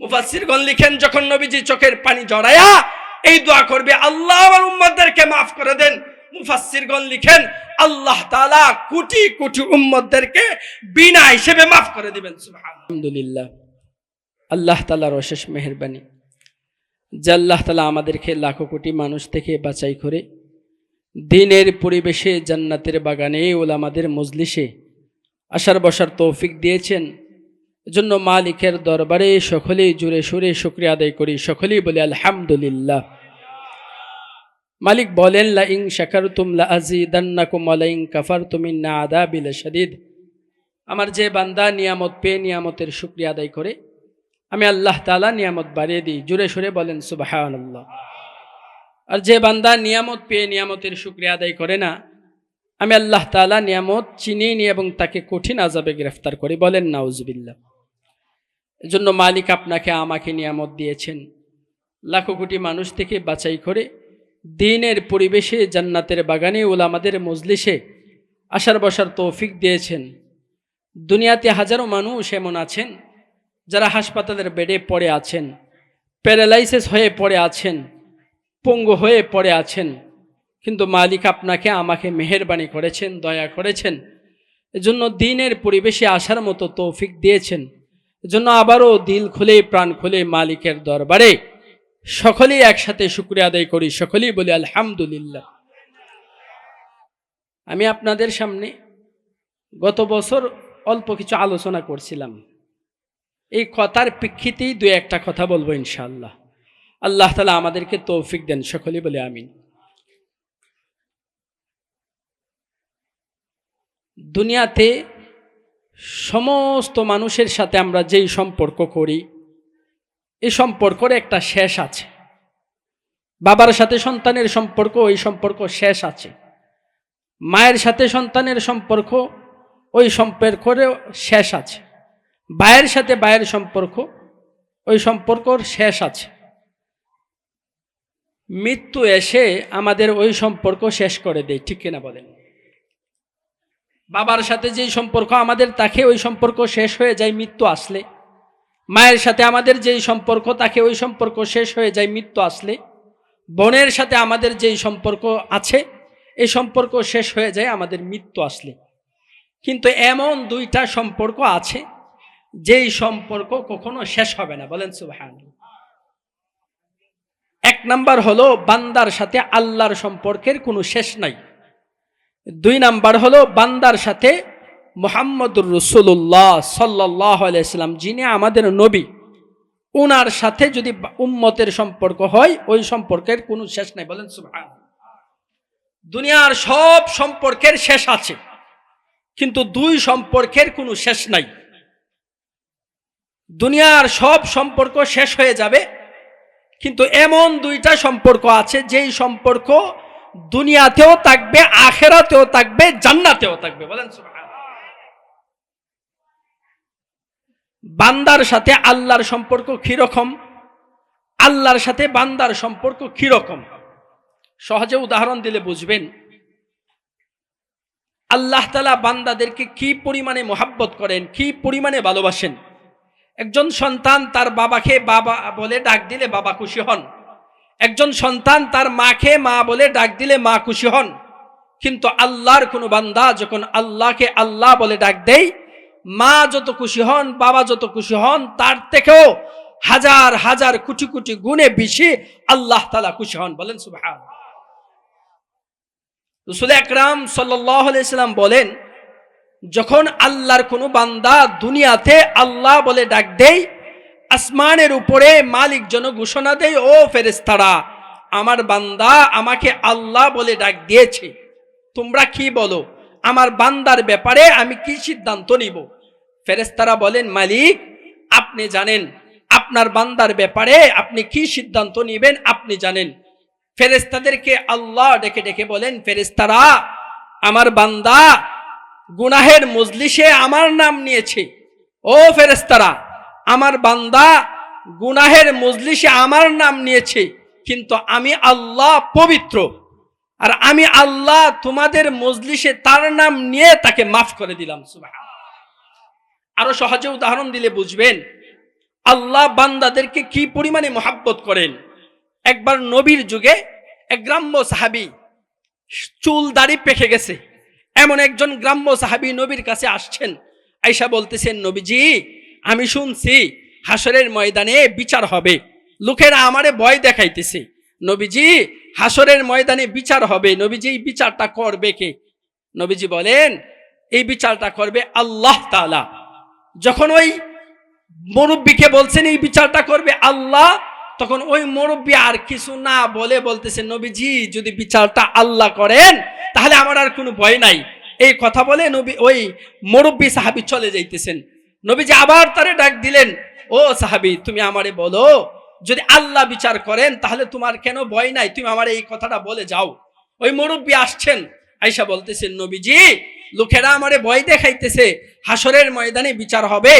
মুফাসসিরগণ লিখেন, যখন নবীজি চোখের পানি জড়ায়া এই দোয়া করবে, আল্লাহ আমার উম্মতদেরকে মাফ করে দেন। মুফাসসিরগণ লিখেন, আল্লাহ তাআলা কোটি কোটি উম্মতদেরকে বিনা হিসেবে মাফ করে দিবেন আলহামদুলিল্লাহ। আল্লাহ তাআলার অশেষ মেহেরবানি। যে আল্লাহ তাআলা আমাদেরকে লাখো কোটি মানুষ থেকে বাছাই করে দিনের পরিবেশে জান্নাতের বাগানে ওলামাদের মজলিসে আসার বসার তৌফিক দিয়েছেন। এজন্য মালিকের দরবারে সকলেই জুড়ে সুরে শুক্রিয়া আদায় করি, সকলেই বলি আলহামদুলিল্লাহ। মালিক বলেন লা ইং শাকার তুমলা ওয়ালা ইং কাফার তুমিন না আদা বিল শাদিদ। আমার যে বান্দা নিয়ামত পেয়ে নিয়ামতের শুক্রিয়া আদায় করে, আমি আল্লাহ তালা নিয়ামত বাড়িয়ে দিই। জুড়ে সুরে বলেন, সুবহানাল্লাহ। আর যে বান্দা নিয়ামত পেয়ে নিয়ামতের শুক্রিয়া আদায় করে না, আমি আল্লাহ তালা নিয়ামত চিনিয়ে নিই এবং তাকে কঠিন আজাবে গ্রেফতার করি। বলেন, নাউজবিল্লাহ। এজন্য মালিক আপনাকে আমাকে নিয়ামত দিয়েছেন। লাখো কোটি মানুষ থেকে বাছাই করে দিনের পরিবেশে জান্নাতের বাগানে ওলামাদের মজলিসে আসার বসার তৌফিক দিয়েছেন। দুনিয়াতে হাজারো মানুষ এমন আছেন যারা হাসপাতালের বেডে পড়ে আছেন, প্যারালাইসিস হয়ে পড়ে আছেন, পঙ্গু হয়ে পড়ে আছেন। কিন্তু মালিক আপনাকে আমাকে মেহেরবানি করেছেন, দয়া করেছেন। এজন্য দিনের পরিবেশে আসার মতো তৌফিক দিয়েছেন। এজন্য আবারও দিল খুলে, প্রাণ খুলে মালিকের দরবারে। সকলেই একসাথে শুক্রিয়া আদায় করি, সকলেই বলি আলহামদুলিল্লাহ। আমি আপনাদের সামনে গত বছর অল্প কিছু আলোচনা করছিলাম। এই কথার প্রেক্ষিতেই দু একটা কথা বলব ইনশাল্লাহ আল্লাহ তালা আমাদেরকে তৌফিক দেন, সকলেই বলে আমিন। দুনিয়াতে সমস্ত মানুষের সাথে আমরা যেই সম্পর্ক করি এই সম্পর্কের একটা শেষ আছে। বাবার সাথে সন্তানের সম্পর্ক, ওই সম্পর্ক শেষ আছে। মায়ের সাথে সন্তানের সম্পর্ক, ওই সম্পর্কের শেষ আছে। ভাইয়ের সাথে ভাইয়ের সম্পর্ক, ওই সম্পর্কর শেষ আছে। মৃত্যু এসে আমাদের ওই সম্পর্ক শেষ করে দেয়, ঠিক কিনা বলেন? বাবার সাথে যেই সম্পর্ক, আমাদের তাকে ওই সম্পর্ক শেষ হয়ে যায়, মৃত্যু আসলে। মায়ের সাথে আমাদের যেই সম্পর্ক, তাকে ওই সম্পর্ক শেষ হয়ে যায়, মৃত্যু আসলে। বোনের সাথে আমাদের যেই সম্পর্ক আছে, এই সম্পর্ক শেষ হয়ে যায়, আমাদের মৃত্যু আসলে। কিন্তু এমন দুইটা সম্পর্ক আছে, যেই সম্পর্ক কখনো শেষ হবে না। বলেন সুবহান এক নাম্বার হলো, বান্দার সাথে আল্লাহর সম্পর্কের কোনো শেষ নাই। দুই নাম্বার হলো বান্দার সাথে মোহাম্মদুর রসুল্লাহ সাল্লাহ আলাইসাল্লাম যিনি আমাদের নবী ওনার সাথে যদি উম্মতের সম্পর্ক হয়, ওই সম্পর্কের কোনো শেষ নাই। বলেন সুবহান দুনিয়ার সব সম্পর্কের শেষ আছে, কিন্তু দুই সম্পর্কের কোনো শেষ নাই। দুনিয়ার সব সম্পর্ক শেষ হয়ে যাবে, কিন্তু এমন দুইটা সম্পর্ক আছে, যেই সম্পর্ক দুনিয়াতেও থাকবে, আখেরাতেও থাকবে, জান্নাতেও থাকবে। বলেন বান্দার সাথে আল্লাহর সম্পর্ক কীরকম? আল্লাহর সাথে বান্দার সম্পর্ক কীরকম? সহজে উদাহরণ দিলে বুঝবেন। আল্লাহ তালা বান্দাদেরকে কি পরিমাণে মোহাব্বত করেন, কি পরিমাণে ভালোবাসেন? একজন সন্তান তার বাবাকে বাবা বলে ডাক দিলে বাবা খুশি হন। একজন সন্তান তার মাকে মা বলে ডাক দিলে মা খুশি হন। কিন্তু আল্লাহর কোনো বান্দা যখন আল্লাহকে আল্লাহ বলে ডাক দেয়, মা যত খুশি হন, বাবা যত খুশি হন, তার থেকেও হাজার হাজার কোটি কোটি গুণে বেশি আল্লাহ তালা খুশি হন বলেন সুবহান। রসুল একরাম সাল্লাম বলেন, যখন আল্লাহর কোনো বান্দা দুনিয়াতে আল্লাহ বলে ডাক দেয় আসমানের উপরে মালিক যেন ঘোষণা দেয়, ও ফেরেস্তারা আমার বান্দা আমাকে আল্লাহ বলে ডাক দিয়েছে। তোমরা কি বলো, আমার বান্দার ব্যাপারে আমি কি সিদ্ধান্ত নিব? ফেরেস্তারা বলেন, মালিক, আপনি জানেন, আপনার বান্দার ব্যাপারে আপনি কি সিদ্ধান্ত নিবেন আপনি জানেন। ফেরেস্তাদেরকে আল্লাহ ডেকে ডেকে বলেন ফেরেস্তারা আমার বান্দা গুনাহের মজলিসে আমার নাম নিয়েছে। ও ফেরেস্তারা আমার বান্দা গুনাহের মজলিসে আমার নাম নিয়েছে, কিন্তু আমি আল্লাহ পবিত্র। আর আমি আল্লাহ তোমাদের মজলিসে তার নাম নিয়ে তাকে মাফ করে দিলাম আরও সহজে উদাহরণ দিলে বুঝবেন, আল্লাহ বান্দাদেরকে কি পরিমাণে মহাব্বত করেন? একবার নবীর যুগে এক গ্রাম্য সাহাবি চুল দাড়ি পেকে গেছে। এমন একজন গ্রাম্য সাহাবি নবীর কাছে আসছেন আইসা বলতেছেন, নবীজি আমি শুনছি হাসরের ময়দানে বিচার হবে। লোকেরা আমারে ভয় দেখাইতেছে। নবীজি, হাসরের ময়দানে বিচার হবে। নবীজি, এই বিচারটা করবে কে? নবীজি বলেন, এই বিচারটা করবে আল্লাহ তাআলা। যখন ওই মুরব্বীকে বলছেন, এই বিচারটা করবে আল্লাহ, তখন ওই মুরব্বী আর কিছু না বলে বলতেছে, নবীজি, যদি বিচারটা আল্লাহ করেন, তাহলে আমার আর কোনো ভয় নাই। এই কথা বলে নবী, ওই মুরব্বী সাহাবি চলে যাইতেছেন। নবীজি আবার তারে ডাক দিলেন, ও সাহাবি, তুমি আমারে বলো, যদি আল্লাহ বিচার করেন, তাহলে তোমার কেন ভয় নাই? তুমি আমার এই কথাটা বলে যাও। ওই মুরব্বী আসছেন আইসা বলতেছেন, নবীজি, লোকেরা আমারে ভয় দেখাইতেছে হাসরের ময়দানে বিচার হবে,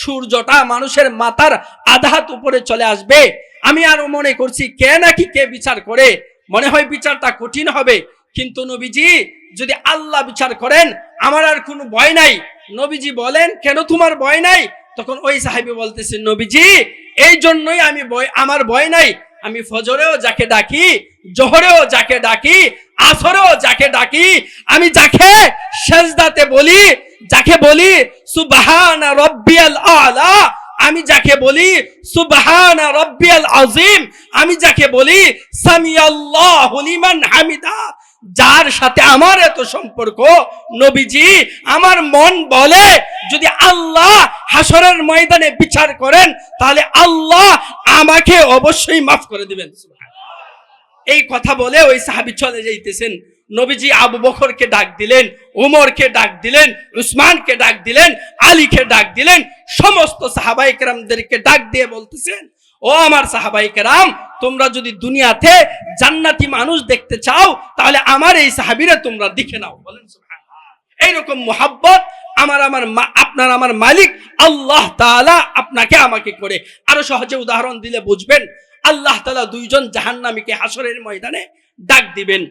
সূর্যটা মানুষের মাথার আধাত উপরে চলে আসবে। আমি আরও মনে করছি, কে নাকি কে বিচার করে? মনে হয় বিচারটা কঠিন হবে। কিন্তু নবীজি, যদি আল্লাহ বিচার করেন, আমার আর কোনো ভয় নাই। নবীজি বলেন, কেন তোমার ভয় নাই? তখন ওই সাহেবী বলতেছে, নবীজি, এই জন্যই আমি ভয়, আমার ভয় নাই। আমি ফজরেও যাকে ডাকি, জোহরেও যাকে ডাকি, আসরেও যাকে ডাকি, আমি যাকে সেজদাতে বলি, যাকে বলি, সুবহান রব্বিয়াল আলা, আমি যাকে বলি, সুবহান রব্বিয়াল আজিম আমি যাকে বলি, সামিয়াল্লাহু লিমান হামিদা যার সাথে আমার এত সম্পর্ক, নবীজি আমার মন বলে, যদি আল্লাহ হাসরের ময়দানে বিচার করেন, তাহলে আল্লাহ আমাকে অবশ্যই মাফ করে দিবেন। এই কথা বলে ওই সাহাবি চলে যাইতেছেন। নবীজি আবু বকরকে ডাক দিলেন, উমরকে ডাক দিলেন, উসমানকে ডাক দিলেন, আলীকে ডাক দিলেন, সমস্ত সাহাবাই কেরামদেরকে ডাক দিয়ে বলতেছেন ও আমার সাহাবাই কেরাম, তোমরা যদি দুনিয়াতে জান্নাতি মানুষ দেখতে চাও, তাহলে আমার এই সাহাবিরা তোমরা দেখে নাও। বলেন এইরকম মোহাব্বত আমার আমার আপনার আমার মালিক আল্লাহ তাআলা আপনাকে আমাকে করে। আরও সহজে উদাহরণ দিলে বুঝবেন, আল্লাহ তালা দুইজন জাহান্নামীকে হাসরের ময়দানে ডাক দিবেন।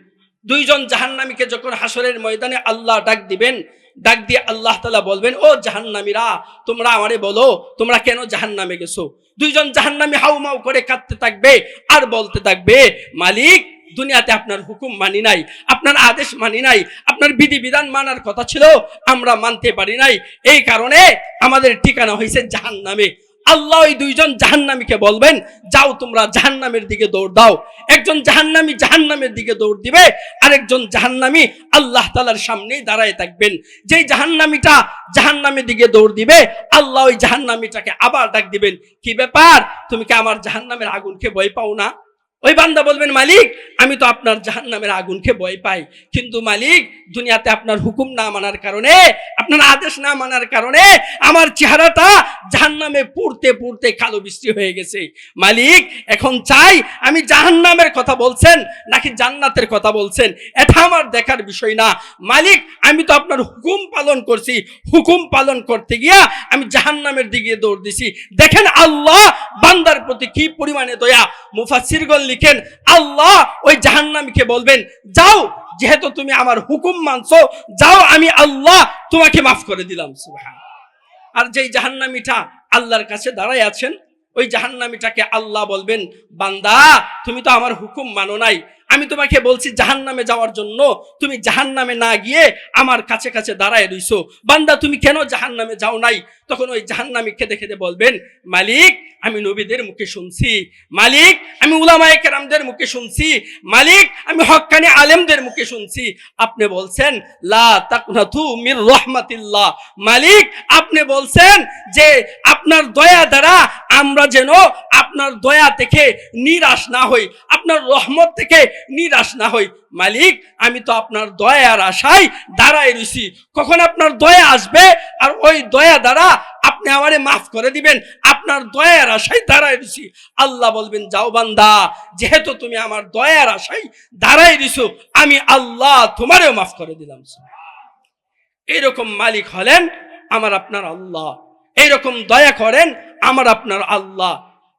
দুইজন জাহান্নামীকে যখন হাসরের ময়দানে আল্লাহ ডাক দিবেন, ডাক দিয়ে আল্লাহ তালা বলবেন, ও জাহান্নামীরা, তোমরা আমারে বলো, তোমরা কেন জাহান্নামে গেছো? দুইজন জাহান্নামী হাউমাউ করে কাঁদতে থাকবে আর বলতে থাকবে, মালিক, দুনিয়াতে আপনার হুকুম মানি নাই, আপনার আদেশ মানি নাই, আপনার বিধিবিধান মানার কথা ছিল, আমরা মানতে পারি নাই। এই কারণে আমাদের ঠিকানা হয়েছে জাহান্নামে। আল্লাহ ওই দুইজন জাহান্নামীকে বলবেন, যাও তোমরা জাহান্নামের দিকে দৌড় দাও। একজন জাহান্নামী জাহান্নামের দিকে দৌড় দিবে, আরেকজন জাহান্নামী আল্লাহ তালার সামনেই দাঁড়ায় থাকবেন। যেই জাহান্নামীটা জাহান্নামের দিকে দৌড় দিবে, আল্লাহ ওই জাহান্নামীটাকে আবার ডাক দিবেন, কি ব্যাপার? তুমি কি আমার জাহান্নামের আগুনকে ভয় পাও না? ওই বান্দা বলবেন, মালিক, আমি তো আপনার জাহান জাহান্নামের আগুনকে ভয় পাই। কিন্তু মালিক, দুনিয়াতে আপনার হুকুম না মানার কারণে, আপনার আদেশ না মানার কারণে আমার চেহারাটা জাহান্নামে পুড়তে পুড়তে কালো বৃষ্টি হয়ে গেছে। মালিক, এখন চাই আমি জাহান্নামের কথা বলছেন নাকি জান্নাতের কথা বলছেন? এটা আমার দেখার বিষয় না। মালিক, আমি তো আপনার হুকুম পালন করছি। হুকুম পালন করতে গিয়া আমি জাহান্নামের দিকে দৌড় দিছি। দেখেন আল্লাহ বান্দার প্রতি কি পরিমাণে দয়া। মুফাসিরগণ লিখেন, আল্লাহ ওই জাহান্নামীকে বলবেন, যাও, যেহেতু তুমি আমার হুকুম মানছো, যাও, আমি আল্লাহ তোমাকে মাফ করে দিলাম। আর যেই জাহান্নামীটা আল্লাহর কাছে দাঁড়াই আছেন ওই জাহান্নামীটাকে আল্লাহ বলবেন, বান্দা, তুমি তো আমার হুকুম মানো নাই। আমি তোমাকে বলছি জাহান্নামে যাওয়ার জন্য, তুমি জাহান্নামে না গিয়ে আমার কাছে কাছে দাঁড়ায় রইছো। বান্দা, তুমি কেন জাহান্নামে যাও নাই? তখন ওই জাহান্নামী খেতে খেতে বলবেন, মালিক, আমি নবীদের মুখে শুনছি। মালিক, আমি উলামায়ে কেরামদের মুখে শুনছি। মালিক, আমি হক্কানি আলেমদের মুখে শুনছি। আপনি বলছেন, লা মালিক, আপনি বলছেন যে আপনার দয়া দ্বারা আমরা যেন আপনার দয়া থেকে নিরাশ না হই, আপনার রহমত থেকে নিরাশ না হই। মালিক, আমি তো আপনার দয়ার আশায় দাঁড়ায় রইছি। কখন আপনার দয়া আসবে আর ওই দয়া দ্বারা আপনি আমারে মাফ করে দিবেন, আপনার দয়ার আশায় দাঁড়ায় রইছি। আল্লাহ বলবেন, যাও বান্দা, যেহেতু তুমি আমার দয়ার আশায় দাঁড়ায় দিছো আমি আল্লাহ তোমারেও মাফ করে দিলাম। এইরকম মালিক হলেন আমার আপনার আল্লাহ। এইরকম দয়া করেন, আমার আপনার আল্লাহ।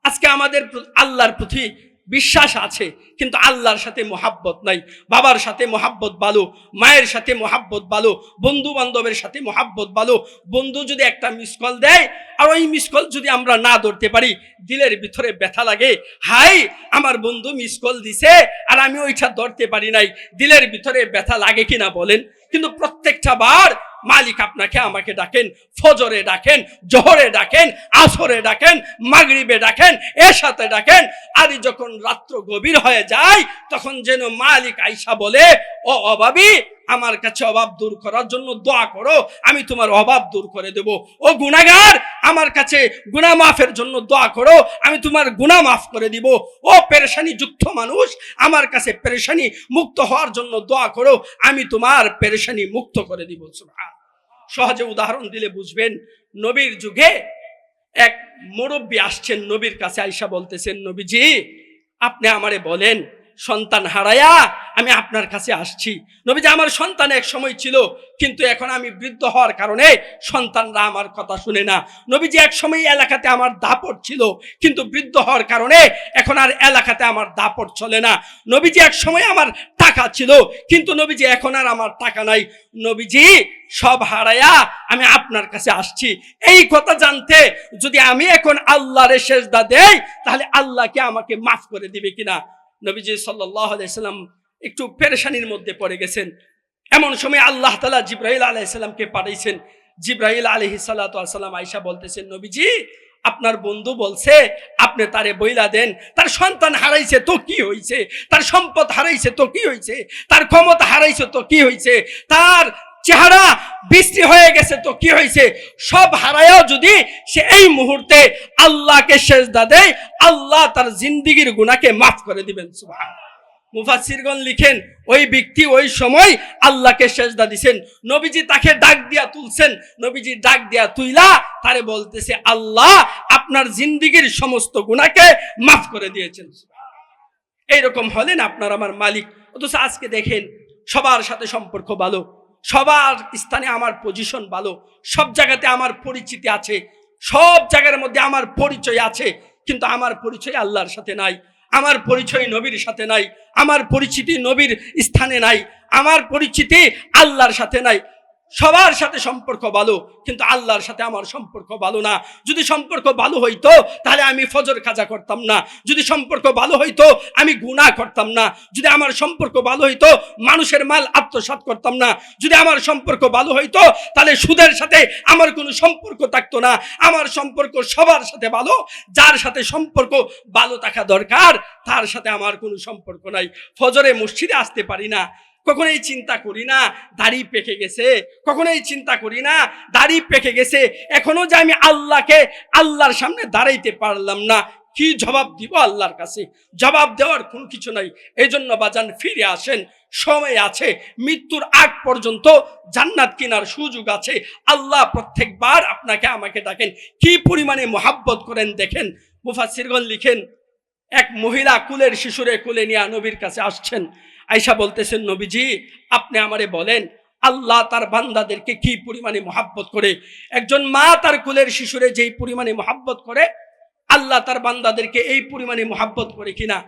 আজকে আমাদের আল্লাহর প্রতি বিশ্বাস আছে, কিন্তু আল্লাহর সাথে মোহাব্বত নাই। বাবার সাথে মোহাব্বত ভালো, মায়ের সাথে মোহাব্বত ভালো বন্ধু বান্ধবের সাথে মোহাব্বত ভালো। বন্ধু যদি একটা মিস কল দেয়, আর ওই মিস কল যদি আমরা না ধরতে পারি, দিলের ভিতরে ব্যথা লাগে। হাই, আমার বন্ধু মিস কল দিছে, আর আমি ওইটা ধরতে পারি নাই। দিলের ভিতরে ব্যথা লাগে কিনা বলেন। কিন্তু প্রত্যেকটা বার মালিক আপনাকে আমাকে ডাকেন, ফজরে ডাকেন, জহরে ডাকেন, আসরে ডাকেন, মাগরিবে ডাকেন এর সাথে ডাকেন। আর যখন রাত্র গভীর হয়ে যায়, তখন যেন মালিক আইসা বলে ও অভাবী, আমার কাছে অভাব দূর করার জন্য দোয়া করো, আমি তোমার অভাব দূর করে দেব। ও গুনাগার আমার কাছে গুণা মাফের জন্য দোয়া করো, আমি তোমার গুণা মাফ করে দিব। ও পেরেশানি যুক্ত মানুষ, আমার কাছে পেরেশানি মুক্ত হওয়ার জন্য দোয়া করো, আমি তোমার পেরেশানি মুক্ত করে দিব। সহজে উদাহরণ দিলে বুঝবেন, নবীর যুগে এক মুরব্বী আসছেন নবীর কাছে আইসা বলতেছেন, নবীজি, আপনি আমারে বলেন সন্তান হারায়া আমি আপনার কাছে আসছি। নবীজি, আমার সন্তান এক সময় ছিল, কিন্তু এখন আমি বৃদ্ধ হওয়ার কারণে সন্তানরা আমার কথা শুনে না। নবীজি এক সময় এলাকাতে আমার দাপট ছিল, কিন্তু বৃদ্ধ হওয়ার কারণে এখন আর এলাকাতে আমার দাপট চলে না। নবীজি এক সময় আমার টাকা ছিল, কিন্তু নবীজি এখন আর আমার টাকা নাই। নবীজি, সব হারায়া আমি আপনার কাছে আসছি। এই কথা জানতে যদি আমি এখন আল্লাহরে সেজদা দেই, তাহলে আল্লাহকে আমাকে মাফ করে দিবে কিনা? নবীজি সাল্লাহ আলাইসাল্লাম একটু পেরেশানির মধ্যে পড়ে গেছেন। এমন সময় আল্লাহ তালা জিব্রাহিল আলাইসাল্লামকে পাঠাইছেন। জিব্রাহিল আলহি সাল্লাম আইসা বলতেছেন, নবীজি, আপনার বন্ধু বলছে, আপনি তারে বইলা দেন। তার সন্তান হারাইছে তো কি হয়েছে তার সম্পদ হারাইছে তো কি হয়েছে তার ক্ষমতা হারাইছে তো কি হয়েছে তার চেহারা বৃষ্টি হয়ে গেছে তো কি হয়েছে? সব হারায়ও যদি সে এই মুহূর্তে আল্লাহকে সেজদা দেয়, আল্লাহ তার জিন্দিগির গুণাকে মাফ করে দিবেন, সুবহান। মুফাসিরগণ লিখেন, ওই ব্যক্তি ওই সময় আল্লাহকে সেজদা দিছেন। নবীজি তাকে ডাক দিয়া তুলছেন। নবীজি ডাক দিয়া তুইলা, তারে বলতেছে, আল্লাহ আপনার জিন্দিগির সমস্ত গুণাকে মাফ করে দিয়েছেন এইরকম হলেন আপনার আমার মালিক। অথচ আজকে দেখেন, সবার সাথে সম্পর্ক ভালো। সবার স্থানে আমার পজিশন ভালো, সব জায়গাতে আমার পরিচিতি আছে, সব জায়গার মধ্যে আমার পরিচয় আছে, কিন্তু আমার পরিচয় আল্লাহর সাথে নাই, আমার পরিচয় নবীর সাথে নাই, আমার পরিচিতি নবীর স্থানে নাই, আমার পরিচিতি আল্লাহর সাথে নাই সবার সাথে সম্পর্ক ভালো, কিন্তু আল্লাহর সাথে আমার সম্পর্ক ভালো না। যদি সম্পর্ক ভালো হইতো, তাহলে আমি ফজর কাজা করতাম না। যদি সম্পর্ক ভালো হইতো, আমি গুণা করতাম না। যদি আমার সম্পর্ক ভালো হইতো, মানুষের মাল আত্মসাৎ করতাম না। যদি আমার সম্পর্ক ভালো হইতো, তাহলে সুদের সাথে আমার কোনো সম্পর্ক থাকতো না। আমার সম্পর্ক সবার সাথে ভালো, যার সাথে সম্পর্ক ভালো থাকা দরকার, তার সাথে আমার কোনো সম্পর্ক নাই। ফজরে মসজিদে আসতে পারি না। কখনোই চিন্তা করি না, দাড়ি পেকে গেছে। কখনোই চিন্তা করি না, দাড়ি পেকে গেছে। এখনও যে আমি আল্লাহকে আল্লাহর সামনে দাঁড়াইতে পারলাম না, কি জবাব দিব আল্লাহর কাছে? জবাব দেওয়ার কোনো কিছু নাই। এই জন্য বাজান ফিরে আসেন। সময় আছে, মৃত্যুর আগ পর্যন্ত জান্নাত কেনার সুযোগ আছে। আল্লাহ প্রত্যেকবার আপনাকে আমাকে ডাকেন। কি পরিমাণে মোহাব্বত করেন দেখেন। মুফাসিরগণ লিখেন, এক মহিলা কুলের শিশুরে কুলে নিয়ে নবীর কাছে আসছেন। আয়সা বলতেছেন, নবীজি, আপনি আমারে বলেন, আল্লাহ তার বান্দাদেরকে কি পরিমাণে মহাব্বত করে? একজন মা তার কুলের শিশুরে যেই পরিমাণে মহাব্বত করে, আল্লাহ তার বান্দাদেরকে এই পরিমাণে মহাব্বত করে কিনা?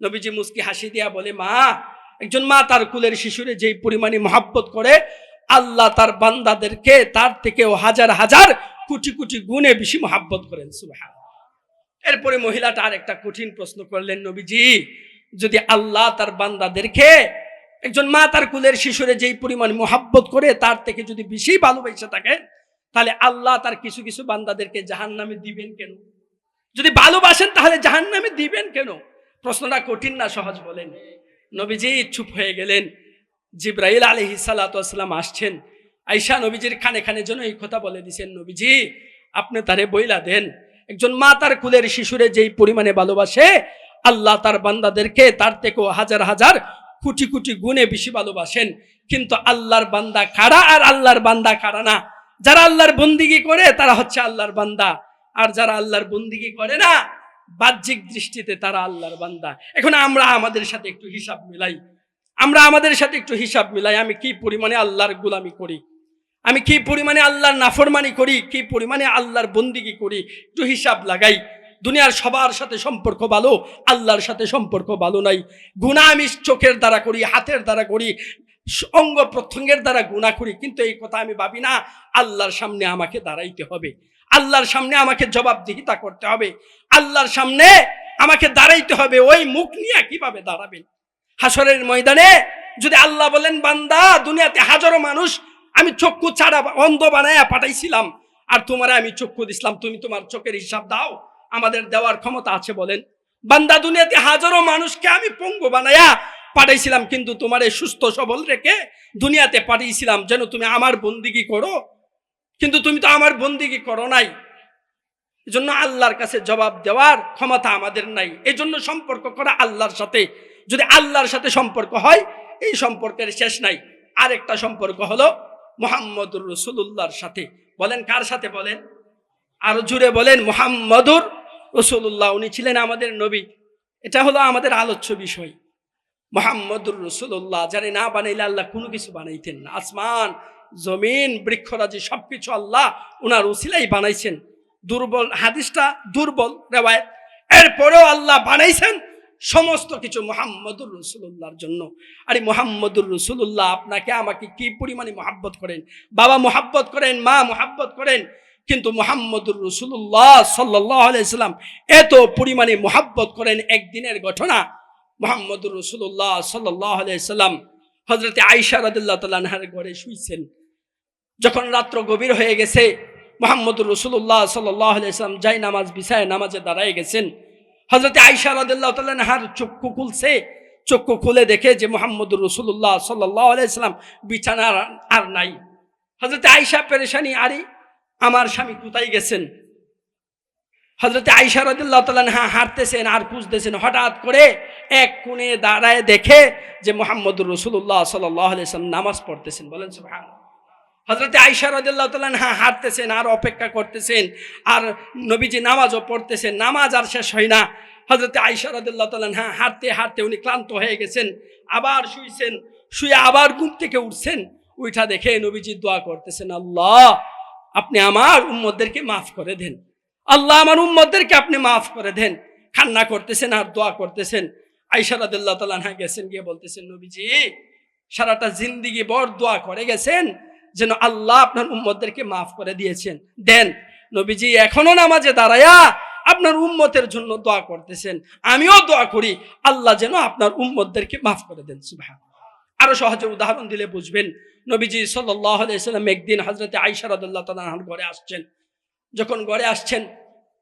নবীজি মুস্কি হাসি দিয়া বলে, মা, একজন মা তার কুলের শিশুরে যেই পরিমাণে মহাব্বত করে, আল্লাহ তার বান্দাদেরকে তার থেকেও হাজার হাজার কোটি কোটি গুণে বেশি মহাব্বত করেন সুবহান এরপরে মহিলাটা আর একটা কঠিন প্রশ্ন করলেন, নবীজি যদি আল্লাহ তার বান্দাদেরকে একজন মা তার কুলের শিশুরে যেই পরিমাণ মোহাব্বত করে তার থেকে যদি বেশি ভালোবেসে থাকে, তাহলে আল্লাহ তার কিছু কিছু বান্দাদেরকে জাহান নামে দিবেন কেন? যদি ভালোবাসেন, তাহলে জাহান নামে দিবেন কেন? প্রশ্নটা কঠিন না, সহজ বলেন। নবীজি চুপ হয়ে গেলেন। জিব্রাইল আলহি সাল্লাতাম আসছেন। আইসা নবীজির খানে খানে যেন এই কথা বলে দিছেন, নবীজি, আপনি তারে বইলা দেন, একজন মা তার কুলের শিশুরে যেই পরিমাণে ভালোবাসে আল্লাহ তার বান্দাদেরকে তার থেকেও হাজার হাজার কোটি কোটি গুণে বেশি ভালোবাসেন। কিন্তু আল্লাহর বান্দা কারা আর আল্লাহর বান্দা কারা না। যারা আল্লাহর বন্দিগি করে, তারা হচ্ছে আল্লাহর বান্দা। আর যারা আল্লাহর বন্দিগি করে না, বাহ্যিক দৃষ্টিতে তারা আল্লাহর বান্দা। এখন আমরা আমাদের সাথে একটু হিসাব মিলাই। আমরা আমাদের সাথে একটু হিসাব মিলাই, আমি কি পরিমাণে আল্লাহর গুলামি করি? আমি কি পরিমাণে আল্লাহর নাফরমানি করি? কি পরিমাণে আল্লাহর বন্দিগি করি? একটু হিসাব লাগাই। দুনিয়ার সবার সাথে সম্পর্ক ভালো, আল্লাহর সাথে সম্পর্ক ভালো নাই। গুণা আমি চোখের দ্বারা করি, হাতের দ্বারা করি, অঙ্গ প্রত্যঙ্গের দ্বারা গুণা করি, কিন্তু এই কথা আমি ভাবি না। আল্লাহর সামনে আমাকে দাঁড়াইতে হবে। আল্লাহর সামনে আমাকে জবাবদিহিতা করতে হবে। আল্লাহর সামনে আমাকে দাঁড়াইতে হবে, ওই মুখ নিয়ে কীভাবে দাঁড়াবেন? হাসরের ময়দানে যদি আল্লাহ বলেন, বান্দা, দুনিয়াতে হাজারো মানুষ, আমি চক্ষু ছাড়া, অন্ধ বানায়া পাঠাইছিলাম, আর তোমারে আমি চক্ষু দিছিলাম, তুমি তোমার চোখের হিসাব দাও। আমাদের দেওয়ার ক্ষমতা আছে বলেন। বান্দা দুনিয়াতে হাজারো মানুষকে আমি পঙ্গু বানায়া পাঠাইছিলাম, কিন্তু তোমারে সুস্থ সবল রেখে দুনিয়াতে পাঠিয়েছিলাম, যেন তুমি আমার বন্দিগি করো। কিন্তু তুমি তো আমার বন্দিগি করো নাই। এজন্য আল্লাহর কাছে জবাব দেওয়ার ক্ষমতা আমাদের নাই। এই জন্য সম্পর্ক করা আল্লাহর সাথে। যদি আল্লাহর সাথে সম্পর্ক হয়, এই সম্পর্কের শেষ নাই। আরেকটা সম্পর্ক হলো মোহাম্মদুর রসুল্লাহর সাথে। বলেন কার সাথে বলেন? আরও জুড়ে বলেন, মোহাম্মদুর রসুল্লাহ, উনি ছিলেন আমাদের নবী। এটা হলো আমাদের আলোচ্য বিষয়। মোহাম্মদুর রসুল্লাহ, যারে না বানাইলে আল্লাহ কোনো কিছু বানাইতেন না। আসমান, জমিন, বৃক্ষরাজি সব কিছু আল্লাহ উনার উসিলাই বানাইছেন। দুর্বল, হাদিসটা দুর্বল রেওয়ায়ত। এরপরেও আল্লাহ বানাইছেন সমস্ত কিছু মোহাম্মদুর রসুল্লাহর জন্য। আরে মোহাম্মদুর রসুল্লাহ, আপনাকে আমাকে কি পরিমাণে মহাব্বত করেন? বাবা মোহাব্বত করেন, মা মোহাব্বত করেন। কিন্তু মোহাম্মদুর রসুল্লাহ সাল্লাহ আলাইসাল্লাম এত পরিমাণে মোহাব্বত করেন একদিনের ঘটনা। মোহাম্মদুর রসুল্লাহ সাল্লাহ আলাইসাল্লাম হজরতে আইসা রাদুল্লাহ তালাহার ঘরে শুইছেন। যখন রাত্র গভীর হয়ে গেছে, মোহাম্মদুর রসুল্লাহ সাল্লাহ আলাইসাল্লাম যাই নামাজ বিছায় নামাজে দাঁড়ায় গেছেন। হজরতে আইসা রাদুল্লাহ তালাহার চক্ষু খুলছে। চক্ষু খুলে দেখে যে মোহাম্মদুর রসুল্লাহ সাল্লাহ আলাইসাল্লাম বিছানা আর- আর নাই। হজরতে আইসা পেরেশানি, আরে আমার স্বামী কোথায় গেছেন? হজরতে আইসা রদুল্লাহ হ্যাঁ হাঁটতেছেন আর খুঁজতেছেন। হঠাৎ করে এক কোণে দাঁড়ায় দেখে যে মোহাম্মদুর রসুল্লাহ সাল্লাম নামাজ পড়তেছেন। বলেন সুবহান হজরতে আইসা রদুল্লাহ হাঁটতেছেন আর অপেক্ষা করতেছেন আর নবীজি নামাজও পড়তেছেন। নামাজ আর শেষ হয় না। হজরতে আইসা রদুল্লাহ হ্যাঁ হাঁটতে হাঁটতে উনি ক্লান্ত হয়ে গেছেন। আবার শুয়েছেন শুয়ে আবার ঘুম থেকে উঠছেন। উঠা দেখে নবীজি দোয়া করতেছেন, আল্লাহ আপনি আমার উম্মদেরকে মাফ করে দেন। আল্লাহ আমার উম্মদেরকে আপনি মাফ করে দেন। কান্না করতেছেন আর দোয়া করতেছেন। আইসা রাদুল্লাহ তালাহা গেছেন, গিয়ে বলতেছেন, নবীজি, সারাটা জিন্দিগি বড় দোয়া করে গেছেন যেন আল্লাহ আপনার উম্মতদেরকে মাফ করে দিয়েছেন। দেন, নবীজি, এখনও নামাজে দাঁড়ায়া আপনার উম্মতের জন্য দোয়া করতেছেন। আমিও দোয়া করি, আল্লাহ যেন আপনার উম্মতদেরকে মাফ করে দেন সুবহান আরও সহজে উদাহরণ দিলে বুঝবেন। নবীজি আলাইসাল্লাম একদিন হজরতে আইসা রাদুল্লাহ তালাহার ঘরে আসছেন। যখন ঘরে আসছেন,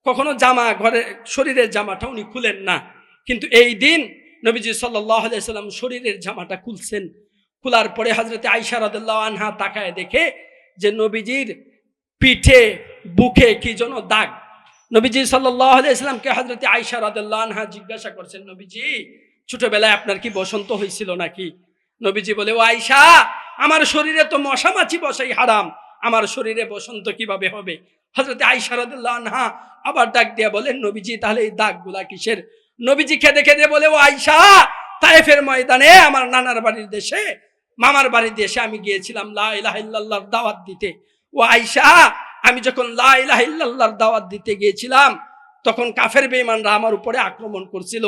কখনো জামা ঘরে, শরীরের জামাটা উনি খুলেন না। কিন্তু এই দিন নবীজি সাল্লাহ শরীরের জামাটা খুলছেন। খোলার পরে হজরতে আইসা রাদুল্লাহ আনহা তাকায় দেখে যে নবীজির পিঠে, বুকে কি যেন দাগ। নবীজি সাল্লাহ আলাইসাল্লামকে হজরতে আইসা রাদুল্লাহ আনহা জিজ্ঞাসা করছেন, নবীজি, ছোটবেলায় আপনার কি বসন্ত হয়েছিল নাকি? নবীজি বলে, ও আইসা আমার শরীরে তো মশা মাছি বসাই হারাম। আমার শরীরে বসন্ত কীভাবে হবে? হজরতে আইসা রাদুল্লাহ আনহা আবার ডাক দিয়া বলেন, নবীজি, তাহলে এই দাগগুলা কিসের? নবীজি খেদে খেদে বলে, ও আইসা তাইফের ময়দানে আমার নানার বাড়ির দেশে, মামার বাড়ির দেশে আমি গিয়েছিলাম লা ইলাহা ইল্লাল্লাহর দাওয়াত দিতে। ও আইসা আমি যখন লা ইলাহা ইল্লাল্লাহর দাওয়াত দিতে গিয়েছিলাম, তখন কাফের বেঈমানরা আমার উপরে আক্রমণ করছিল।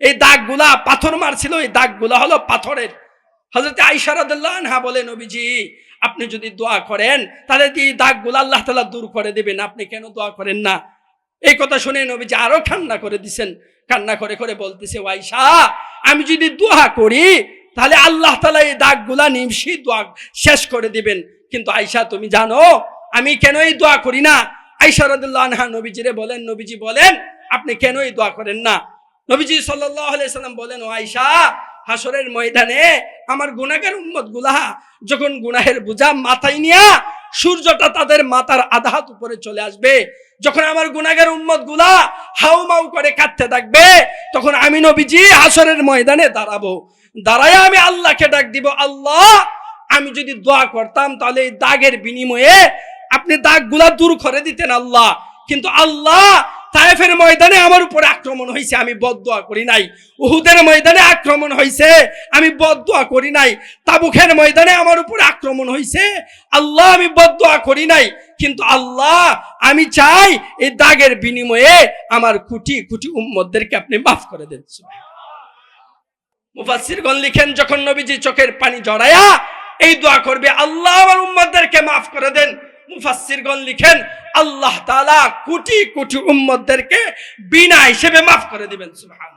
এই দাগগুলা পাথর মারছিল, এই দাগগুলা হলো পাথরের হজরত আইসারদুল্লাহ বলে নবীজি, আপনি যদি দোয়া করেন, তাহলে এই দাগগুলো আল্লাহ তালা দূর করে দেবেন? আপনি কেন দোয়া করেন না? এই কথা শুনে নবীজি আরও কান্না করে দিছেন। কান্না করে করে বলতেছে, ও আইসা আমি যদি দোয়া করি, তাহলে আল্লাহ তালা এই দাগগুলা নিমশি দোয়া শেষ করে দিবেন। কিন্তু আইসা তুমি জানো, আমি কেন এই দোয়া করি না? আইসা রদুল্লাহ আনহা নবীজিরে বলেন, নবীজি বলেন, আপনি কেন এই দোয়া করেন না? নবীজি সাল্লাহ সাল্লাম বলেন, ও হাসরের ময়দানে আমার গুনাহের উম্মতগুলা যখন গুনাহের বোঝা মাথায় নিয়া সূর্যটা তাদের মাথার আধাত উপরে চলে আসবে, যখন আমার গুনাগের উম্মতগুলা হাউ মাউ করে কাঁদতে থাকবে, তখন আমি নবীজি হাসরের ময়দানে দাঁড়াবো। দাঁড়ায় আমি আল্লাহকে ডাক দিব, আল্লাহ, আমি যদি দোয়া করতাম তাহলে এই দাগের বিনিময়ে আপনি দাগগুলা দূর করে দিতেন আল্লাহ। কিন্তু আল্লাহ তায়েফের ময়দানে আমার উপরে আক্রমণ হয়েছে আমি বদদোয়া করি নাই। উহুদের ময়দানে আক্রমণ হয়েছে আমি বদদোয়া করি নাই। তাবুখের ময়দানে আমার উপরে আক্রমণ হয়েছে আল্লাহ আমি বদদোয়া করি নাই। কিন্তু আল্লাহ, আমি চাই এই দাগের বিনিময়ে আমার কুটি কুটি উম্মদদেরকে আপনি মাফ করে দেন মুফাসসিরগণ লিখেন, যখন নবীজি চোখের পানি জড়ায়া এই দোয়া করবে, আল্লাহ আমার উম্মদদেরকে মাফ করে দেন। মুফাসসিরগণ লিখেন আল্লাহ তাআলা কোটি কোটি উম্মতদেরকে বিনা হিসেবে মাফ করে দিবেন সুবহান